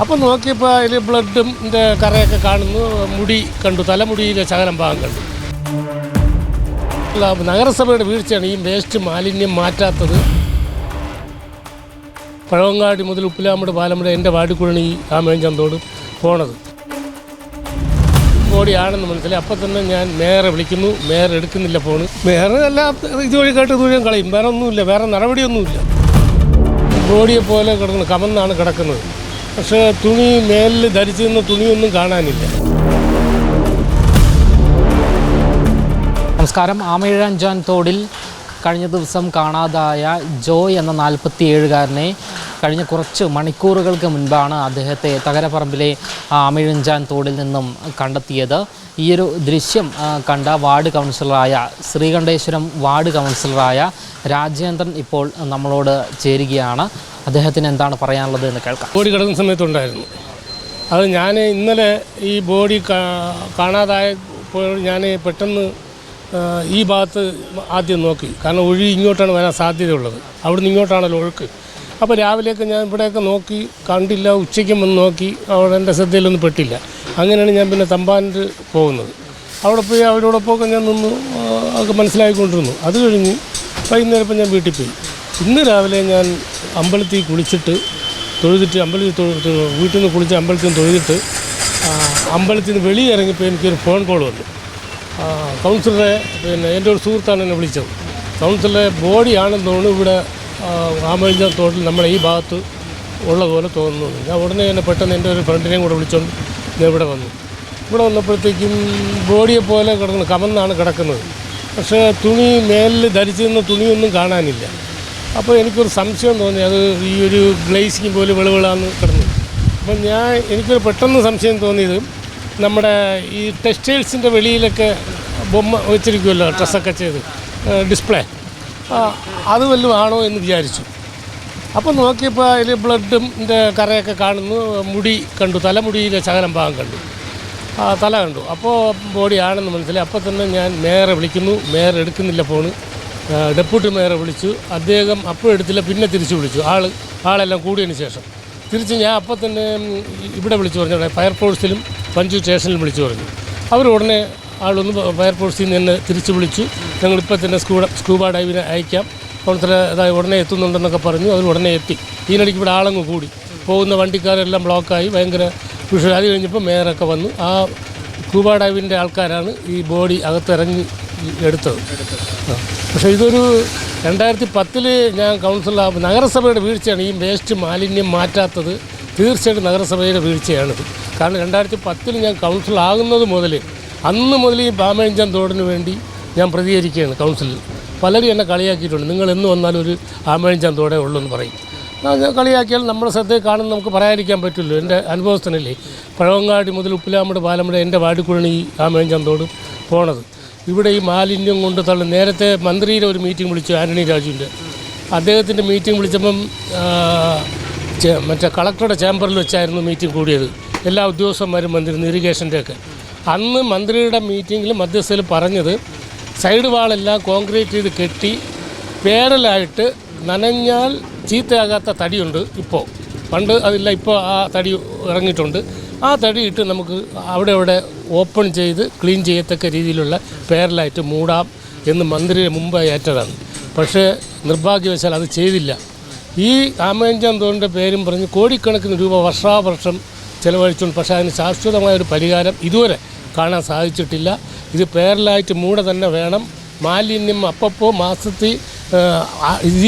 അപ്പം നോക്കിയപ്പോൾ അതിൽ ബ്ലഡും കറയൊക്കെ കാണുന്നു. മുടി കണ്ടു. തലമുടിയിലെ ശകലം ഭാഗം കണ്ടു. നഗരസഭയുടെ വീഴ്ചയാണ് ഈ വേസ്റ്റ് മാലിന്യം മാറ്റാത്തത്. പഴവങ്ങാടി മുതൽ ഉപ്പിലാമ്പട് പാലമ്പട് എന്റെ വാടിക്കുഴണി ഈ ആമേഞ്ചന്തോട് പോണത്. ഓടിയാണെന്ന് മനസ്സിലായി. അപ്പം തന്നെ ഞാൻ മേയറെ വിളിക്കുന്നു. മേയർ എടുക്കുന്നില്ല ഫോണ്. മേയർ എല്ലാം ഇതുവഴി കേട്ട് ദൂരം കളയും. വേറെ ഒന്നുമില്ല. വേറെ നടപടിയൊന്നുമില്ല. ബോഡിയെ പോലെ കിടക്കുന്നു. കമന്നാണ് കിടക്കുന്നത്. പക്ഷേ തുണി മേലിൽ ധരിച്ചിരുന്ന തുണിയൊന്നും കാണാനില്ല. നമസ്കാരം. ആമയിഴഞ്ചാൻ തോടിൽ കഴിഞ്ഞ ദിവസം കാണാതായ ജോയ് എന്ന നാൽപ്പത്തിയേഴുകാരനെ കഴിഞ്ഞ കുറച്ച് മണിക്കൂറുകൾക്ക് മുൻപാണ് അദ്ദേഹത്തെ തകരപ്പറമ്പിലെ ആമിഴഞ്ചാൻ തോടിൽ നിന്നും കണ്ടെത്തിയത്. ഈയൊരു ദൃശ്യം കണ്ട വാർഡ് കൗൺസിലറായ ശ്രീകണ്ഠേശ്വരം വാർഡ് കൗൺസിലറായ രാജേന്ദ്രൻ ഇപ്പോൾ നമ്മളോട് ചേരുകയാണ്. അദ്ദേഹത്തിന് എന്താണ് പറയാനുള്ളത് എന്ന് കേൾക്കാം. ബോഡി കിടക്കുന്ന സമയത്തുണ്ടായിരുന്നു. അത് ഞാൻ ഇന്നലെ ഈ ബോഡി കാണാതായപ്പോൾ ഞാൻ പെട്ടെന്ന് ഈ ഭാഗത്ത് ആദ്യം നോക്കി. കാരണം ഒഴി ഇങ്ങോട്ടാണ് വരാൻ സാധ്യതയുള്ളത്. അവിടുന്ന് ഇങ്ങോട്ടാണല്ലോ ഒഴുക്ക്. അപ്പോൾ രാവിലെയൊക്കെ ഞാൻ ഇവിടെയൊക്കെ നോക്കി കണ്ടില്ല ഉച്ചയ്ക്കും വന്ന് നോക്കി അവിടെ എന്റെ ശ്രദ്ധയിലൊന്നും പെട്ടില്ല. അങ്ങനെയാണ് ഞാൻ പിന്നെ തമ്പാനിൽ പോകുന്നത്. അവിടെ പോയി അവരോടൊപ്പമൊക്കെ ഞാൻ നിന്ന് അതൊക്കെ മനസ്സിലാക്കിക്കൊണ്ടിരുന്നു അത് കഴിഞ്ഞ് വൈകുന്നേരം ഇപ്പം ഞാൻ വീട്ടിൽ പോയി. ഇന്ന് രാവിലെ ഞാൻ അമ്പലത്തിൽ കുളിച്ചിട്ട് തൊഴുതിട്ട് അമ്പലത്തിൽ വീട്ടിൽ നിന്ന് കുളിച്ച് അമ്പലത്തിൽ നിന്ന് തൊഴുതിട്ട് അമ്പലത്തിൽ നിന്ന് വെളിയിൽ ഇറങ്ങിയപ്പോൾ എനിക്കൊരു ഫോൺ കോൾ വന്നു. കൗൺസിലറെ പിന്നെ എന്റെ ഒരു സുഹൃത്താണ് എന്നെ വിളിച്ചത്. കൗൺസിലറെ ബോഡിയാണെന്ന് തോന്നുന്നു ഇവിടെ ആമഴിഞ്ഞ തോട്ടിൽ നമ്മുടെ ഈ ഭാഗത്ത് ഉള്ളതുപോലെ തോന്നുന്നു ഞാൻ ഉടനെ തന്നെ പെട്ടെന്ന് എന്റെ ഒരു ഫ്രണ്ടിനെയും കൂടെ വിളിച്ചുകൊണ്ട് ഞാൻ ഇവിടെ വന്നു. ഇവിടെ വന്നപ്പോഴത്തേക്കും ബോഡിയെ പോലെ കിടക്കുന്നു കമന്നാണ് കിടക്കുന്നത്. പക്ഷേ തുണി മേലിൽ ധരിച്ചിരുന്ന തുണിയൊന്നും കാണാനില്ല. അപ്പോൾ എനിക്കൊരു സംശയം തോന്നി. അത് ഈ ഒരു ഗ്ലേസിങ് പോലെ വെളുവിളാന്ന് കിടന്നു. അപ്പം ഞാൻ എനിക്കൊരു പെട്ടെന്ന് സംശയം തോന്നിയത് നമ്മുടെ ഈ ടെക്സ്റ്റൈൽസിന്റെ വെളിയിലൊക്കെ ബൊമ്മ വെച്ചിരിക്കുമല്ലോ ഡ്രസ്സൊക്കെ ചെയ്ത് ഡിസ്പ്ലേ. അത് വല്ലതും ആണോ എന്ന് വിചാരിച്ചു. അപ്പം നോക്കിയപ്പോൾ അതിൽ ബ്ലഡും കറയൊക്കെ കാണുന്നു മുടി കണ്ടു തലമുടിയിലെ ശകലം ഭാഗം കണ്ടു. തല കണ്ടു. അപ്പോൾ ബോഡി ആണെന്ന് മനസ്സിലായി. അപ്പോൾ തന്നെ ഞാൻ മേയറെ വിളിക്കുന്നു മേയർ എടുക്കുന്നില്ല ഫോണ്. ഡെപ്യൂട്ടി മേയറെ വിളിച്ചു. അദ്ദേഹം അപ്പോൾ എടുത്തില്ല പിന്നെ തിരിച്ചു വിളിച്ചു. ആൾ ആളെല്ലാം കൂടിയതിന് ശേഷം. തിരിച്ച് ഞാൻ അപ്പോൾ തന്നെ ഇവിടെ വിളിച്ചു പറഞ്ഞു. അവിടെ ഫയർഫോഴ്സിലും പഞ്ചു സ്റ്റേഷനിലും വിളിച്ചു പറഞ്ഞു. അവർ ഉടനെ ആളൊന്ന് ഫയർഫോഴ്സിൽ നിന്ന് എന്നെ തിരിച്ച് വിളിച്ചു. ഞങ്ങളിപ്പോൾ തന്നെ സ്കൂബ സ്കൂബ ഡൈവിനെ അയക്കാം. കൗൺസിലർ അതായത് ഉടനെ എത്തുന്നുണ്ടെന്നൊക്കെ പറഞ്ഞു. അവർ ഉടനെ എത്തി. ഇതിനിടയ്ക്ക് ഇവിടെ ആളങ്ങ് കൂടി. പോകുന്ന വണ്ടിക്കാരെല്ലാം ബ്ലോക്കായി. ഭയങ്കര വിഷു അത് കഴിഞ്ഞപ്പോൾ മേയറൊക്കെ വന്നു. ആ സ്കൂബ ഡൈവിന്റെ ആൾക്കാരാണ് ഈ ബോഡി അകത്തിറങ്ങി എടുത്തത്. പക്ഷേ ഇതൊരു രണ്ടായിരത്തി പത്തിൽ ഞാൻ കൗൺസിൽ നഗരസഭയുടെ വീഴ്ചയാണ്. ഈ വേസ്റ്റ് മാലിന്യം മാറ്റാത്തത് തീർച്ചയായിട്ടും നഗരസഭയുടെ വീഴ്ചയാണിത്. കാരണം രണ്ടായിരത്തി പത്തിൽ ഞാൻ കൗൺസിൽ ആകുന്നത് മുതൽ അന്ന് മുതൽ ഈ ബാമേഞ്ചാൻ തോടിന് വേണ്ടി ഞാൻ പ്രതികരിക്കുകയാണ് കൗൺസിലിൽ പലരും എന്നെ കളിയാക്കിയിട്ടുണ്ട്. നിങ്ങൾ എന്ന് വന്നാലും ഒരു ആമേഞ്ചാൻ തോടേ ഉള്ളൂ എന്ന് പറയും കളിയാക്കിയാൽ നമ്മുടെ ശ്രദ്ധയിൽ കാണുന്ന നമുക്ക് പറയാതിരിക്കാൻ പറ്റുമല്ലോ എന്റെ അനുഭവസ്ഥനല്ലേ. പഴവങ്ങാടി മുതൽ ഉപ്പിലാമ്പട് പാലമ്പട് എന്റെ വാടിക്കുഴണി ആമേഞ്ചാൻ തോട് പോണത്. ഇവിടെ ഈ മാലിന്യം കൊണ്ട് തള്ളി നേരത്തെ മന്ത്രിയുടെ ഒരു മീറ്റിംഗ് വിളിച്ചു ആന്റണി രാജുവിന്റെ. അദ്ദേഹത്തിന്റെ മീറ്റിംഗ് വിളിച്ചപ്പം മറ്റേ കളക്ടറുടെ ചേംബറിൽ വെച്ചായിരുന്നു മീറ്റിംഗ് കൂടിയത്. എല്ലാ ഉദ്യോഗസ്ഥന്മാരും വന്നിരുന്നു ഇറിഗേഷന്റെ ഒക്കെ. അന്ന് മന്ത്രിയുടെ മീറ്റിങ്ങിൽ മധ്യസ്ഥയിൽ പറഞ്ഞത് സൈഡ് വാളെല്ലാം കോൺക്രീറ്റ് ചെയ്ത് കെട്ടി പേരലായിട്ട് നനഞ്ഞാൽ ചീത്തയാകാത്ത തടിയുണ്ട് ഇപ്പോൾ പണ്ട് അതില്ല ഇപ്പോൾ ആ തടി ഇറങ്ങിയിട്ടുണ്ട്. ആ ഇട്ട് നമുക്ക് അവിടെ അവിടെ ഓപ്പൺ ചെയ്ത് ക്ലീൻ ചെയ്യത്തക്ക രീതിയിലുള്ള പേരലായിട്ട് മൂടാം എന്ന് മന്ത്രി മുമ്പ് ഏറ്റതാണ്. പക്ഷേ നിർഭാഗ്യവശാൽ അത് ചെയ്തില്ല. ഈ ആമേഞ്ചാൻ തോറിന്റെ പേരും പറഞ്ഞ് കോടിക്കണക്കിന് രൂപ വർഷാവർഷം ചിലവഴിച്ചുകൊണ്ട് പക്ഷേ അതിന് ശാശ്വതമായ ഒരു പരിഹാരം ഇതുവരെ കാണാൻ സാധിച്ചിട്ടില്ല. ഇത് പേരലായിട്ട് മൂട തന്നെ വേണം. മാലിന്യം അപ്പപ്പോൾ മാസത്തിൽ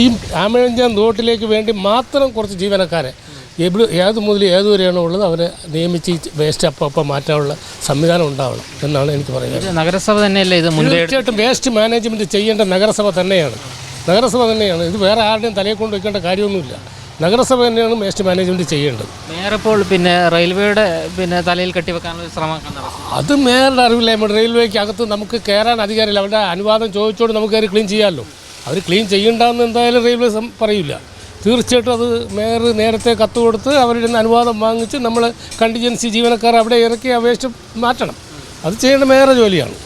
ഈ ആമേഞ്ചാൻ തോട്ടിലേക്ക് വേണ്ടി മാത്രം കുറച്ച് ജീവനക്കാരെ എവിടെ ഏത് മുതൽ ഏതുവരെയാണോ ഉള്ളത് അവരെ നിയമിച്ച് വേസ്റ്റ് അപ്പം അപ്പം മാറ്റാനുള്ള സംവിധാനം ഉണ്ടാവണം എന്നാണ് എനിക്ക് പറയുന്നത്. നഗരസഭ തന്നെയല്ലേ ഇത് തീർച്ചയായിട്ടും വേസ്റ്റ് മാനേജ്മെന്റ് ചെയ്യേണ്ട നഗരസഭ തന്നെയാണ്. നഗരസഭ തന്നെയാണ്. ഇത് വേറെ ആരുടെയും തലയെ കൊണ്ട് വയ്ക്കേണ്ട കാര്യമൊന്നുമില്ല. നഗരസഭ തന്നെയാണ് വേസ്റ്റ് മാനേജ്മെന്റ് ചെയ്യേണ്ടത്. മേയറിപ്പോൾ പിന്നെ റെയിൽവേയുടെ പിന്നെ തലയിൽ കെട്ടിവെക്കാനുള്ള ശ്രമം അത് മേയറുടെ അറിവില്ല. നമ്മുടെ റെയിൽവേക്ക് അകത്ത് നമുക്ക് കയറാൻ അധികാരമില്ല. അവരുടെ അനുവാദം ചോദിച്ചോണ്ട് നമുക്ക് കയറി ക്ലീൻ ചെയ്യാമല്ലോ അവർ ക്ലീൻ ചെയ്യണ്ടെന്ന് എന്തായാലും റെയിൽവേ പറയില്ല തീർച്ചയായിട്ടും അത് മേയർ നേരത്തെ കത്ത് കൊടുത്ത് അവരുടെ അനുവാദം വാങ്ങിച്ച് നമ്മൾ കണ്ടിജൻസി ജീവനക്കാർ അവിടെ ഇറക്കി ആ വേസ്റ്റ് മാറ്റണം. അത് ചെയ്യേണ്ട മേയറെ ജോലിയാണ്.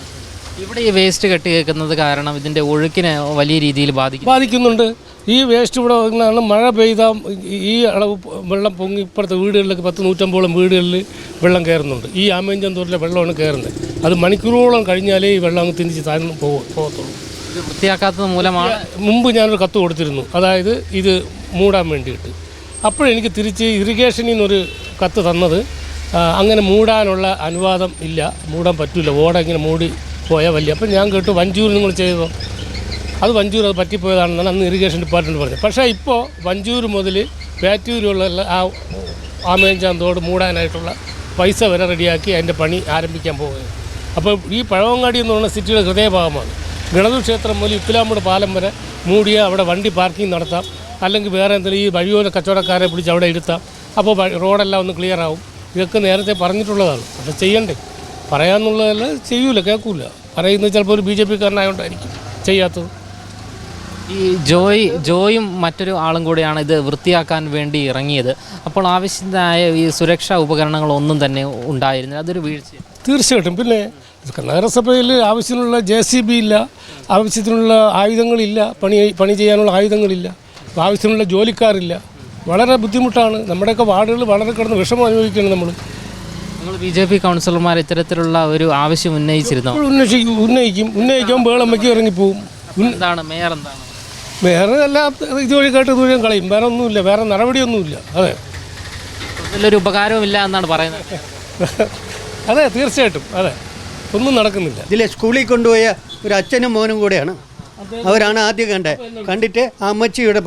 ഇവിടെ ഈ വേസ്റ്റ് കെട്ടി കേൾക്കുന്നത് കാരണം ഇതിന്റെ ഒഴുക്കിനെ വലിയ രീതിയിൽ ബാധിക്കും. ബാധിക്കുന്നുണ്ട്. ഈ വേസ്റ്റ് ഇവിടെ വന്നാണ് മഴ പെയ്താൽ ഈ അളവ് വെള്ളം പൊങ്ങി ഇപ്പുറത്തെ വീടുകളിലൊക്കെ പത്ത് നൂറ്റമ്പോളം വീടുകളിൽ വെള്ളം കയറുന്നുണ്ട്. ഈ ആമേഞ്ചം തോറിലെ വെള്ളമാണ് കയറുന്നത്. അത് മണിക്കൂറോളം കഴിഞ്ഞാലേ ഈ വെള്ളം അങ്ങ് തിരിച്ച് താഴ്ന്നു പോകും പോകത്തുള്ളൂ. വൃത്തിയാക്കാത്തത് മൂലമാണ്? മുമ്പ് ഞാനൊരു കത്ത് കൊടുത്തിരുന്നു. അതായത് ഇത് മൂടാൻ വേണ്ടിയിട്ട്. അപ്പോഴെനിക്ക് തിരിച്ച് ഇറിഗേഷനിൽ നിന്നൊരു കത്ത് തന്നത് അങ്ങനെ മൂടാനുള്ള അനുവാദം ഇല്ല മൂടാൻ പറ്റില്ല ഓട ഇങ്ങനെ മൂടി പോയാൽ വലിയ. അപ്പം ഞാൻ കേട്ടു വഞ്ചൂർ നിങ്ങൾ ചെയ്തോ അത് വഞ്ചൂർ അത് പറ്റിപ്പോയതാണെന്നാണ് അന്ന് ഇറിഗേഷൻ ഡിപ്പാർട്ട്മെന്റ് പറഞ്ഞത്. പക്ഷേ ഇപ്പോൾ വഞ്ചൂർ മുതൽ ബാറ്റൂരുള്ള ആ ആമേഞ്ചാൻ തോട് മൂടാനായിട്ടുള്ള പൈസ വരെ റെഡിയാക്കി അതിന്റെ പണി ആരംഭിക്കാൻ പോവുകയാണ് അപ്പോൾ ഈ പഴവങ്ങാടി എന്ന് പറയുന്ന സിറ്റിയുടെ ഹൃദയഭാഗമാണ്. ഗണതു ക്ഷേത്രം മുതൽ ഇപ്പിലാമ്പൂട് പാലം വരെ മൂടിയ അവിടെ വണ്ടി പാർക്കിംഗ് നടത്താം. അല്ലെങ്കിൽ വേറെ എന്തെങ്കിലും ഈ വഴിയോര കച്ചവടക്കാരെ പിടിച്ച് അവിടെ ഇരുത്താം. അപ്പോൾ റോഡെല്ലാം ഒന്ന് ക്ലിയർ ആവും. ഇതൊക്കെ നേരത്തെ പറഞ്ഞിട്ടുള്ളതാണ്. പക്ഷെ ചെയ്യണ്ടേ? പറയാമെന്നുള്ളതല്ല ചെയ്യൂല കേൾക്കൂല. പറയുന്നത് ചിലപ്പോൾ ഒരു ബി ജെ പിക്കാരനായോണ്ടായിരിക്കും ചെയ്യാത്തത്. ഈ ജോയ് ജോയും മറ്റൊരു ആളും കൂടിയാണ് ഇത് വൃത്തിയാക്കാൻ വേണ്ടി ഇറങ്ങിയത്. അപ്പോൾ ആവശ്യമായ ഈ സുരക്ഷാ ഉപകരണങ്ങളൊന്നും തന്നെ ഉണ്ടായിരുന്നില്ല. അതൊരു വീഴ്ച. തീർച്ചയായിട്ടും. പിന്നെ നഗരസഭയിൽ ആവശ്യത്തിനുള്ള ജെ സി ബി ഇല്ല ആവശ്യത്തിനുള്ള ആയുധങ്ങളില്ല പണി പണി ചെയ്യാനുള്ള ആയുധങ്ങളില്ല. ആവശ്യത്തിനുള്ള ജോലിക്കാരില്ല. വളരെ ബുദ്ധിമുട്ടാണ്. നമ്മുടെയൊക്കെ വാർഡുകൾ വളരെ കിടന്ന് വിഷമം അനുഭവിക്കുകയാണ് നമ്മൾ നമ്മൾ ബി ജെ പി കൗൺസിലർമാർ ഇത്തരത്തിലുള്ള ഒരു ആവശ്യം ഉന്നയിച്ചിരുന്നു? ഉന്നയിക്കും. ഉന്നയിക്കും ഉന്നയിക്കുമ്പോൾ വേളമ്മയ്ക്ക് ഇറങ്ങിപ്പോവും. എന്താണ് മേയർ എന്താണ്? വേറെ എല്ലാം ഇതുവഴി കേട്ട് ദൂരം കളയും. വേറെ ഒന്നുമില്ല. വേറെ നടപടിയൊന്നുമില്ല. അതെ. ഇതിലൊരു ഉപകാരവുമില്ല എന്നാണ് പറയുന്നത്. അതെ തീർച്ചയായിട്ടും. അതെ. ഒന്നും നടക്കുന്നില്ല. ഇതിലെ സ്കൂളിൽ കൊണ്ടുപോയ ഒരു അച്ഛനും മോനും കൂടെയാണ്. അവരാണ് ആദ്യം കണ്ടത് കണ്ടിട്ട് ആ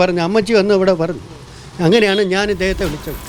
പറഞ്ഞു അമ്മച്ചി വന്ന് ഇവിടെ പറഞ്ഞു. അങ്ങനെയാണ് ഞാൻ ഇദ്ദേഹത്തെ വിളിച്ചത്.